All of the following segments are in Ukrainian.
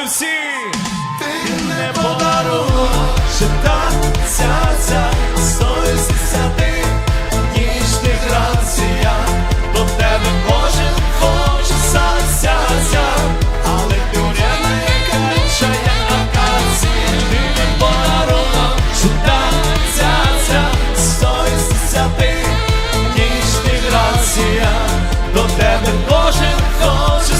ми всі. Ти не подарунок, чи та ця ця сто десяти ніжних грація, до тебе кожен хоче сася, але тюряна чая акація, ти не подарунок, чи та ця ця сто десяти ніжних грація, до тебе кожен хоче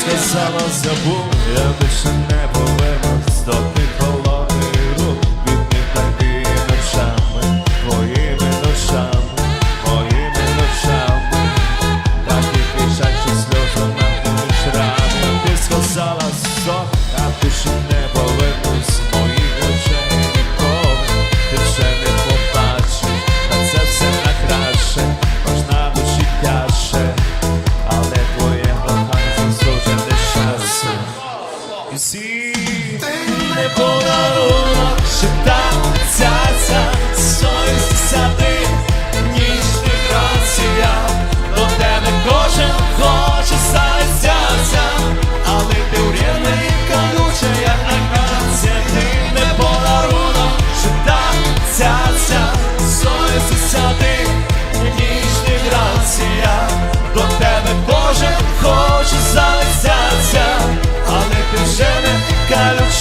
сказала забув, я більше не повернусь до тих холодних рук від них такими ночами, твоїми ночами, моїми ночами, так і кричать, що сльози на шрамах. Ти сказала що я більше не повернусь ти не подарунок, ще та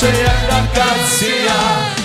sea la canción.